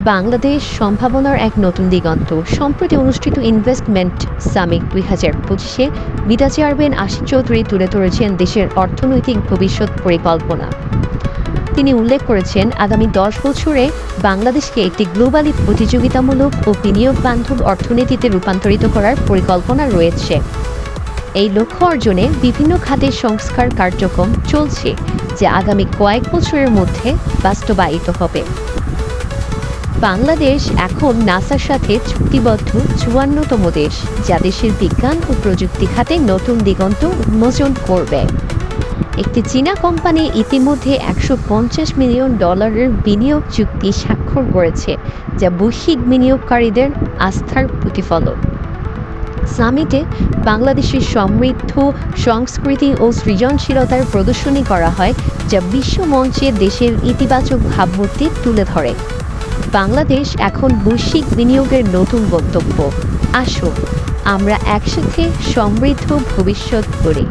বাংলাদেশ সম্ভাবনার এক নতুন দিগন্ত। সম্প্রতি অনুষ্ঠিত ইনভেস্টমেন্ট সামিট দুই হাজার পঁচিশে বিটা চেয়ারম্যান আশিক চৌধুরী তুলে ধরেছেন দেশের অর্থনৈতিক ভবিষ্যৎ পরিকল্পনা। তিনি উল্লেখ করেছেন, আগামী দশ বছরে বাংলাদেশকে একটি গ্লোবালি প্রতিযোগিতামূলক ও বিনিয়োগ বান্ধব অর্থনীতিতে রূপান্তরিত করার পরিকল্পনা রয়েছে। এই লক্ষ্য অর্জনে বিভিন্ন খাতের সংস্কার কার্যক্রম চলছে, যা আগামী কয়েক বছরের মধ্যে বাস্তবায়িত হবে। বাংলাদেশ এখন নাসার সাথে চুক্তিবদ্ধ চুয়ান্নতম দেশ, যা দেশের বিজ্ঞান ও প্রযুক্তি খাতে নতুন দিগন্ত উন্মোচন করবে। একটি চীনা কোম্পানি ইতিমধ্যে একশো পঞ্চাশ মিলিয়ন ডলারের বিনিয়োগ চুক্তি স্বাক্ষর করেছে, যা বৈশ্বিক বিনিয়োগকারীদের আস্থার প্রতিফলন। সামিটে বাংলাদেশের সমৃদ্ধ, সংস্কৃতি ও সৃজনশীলতার প্রদর্শনী করা হয়, যা বিশ্ব মঞ্চে দেশের ইতিবাচক ভাবমূর্তি তুলে ধরে। বাংলাদেশ এখন বৈশ্বিক বিনিয়োগের নতুন গন্তব্য আসো আমরা একসাথে সমৃদ্ধ ভবিষ্যৎ গড়ি।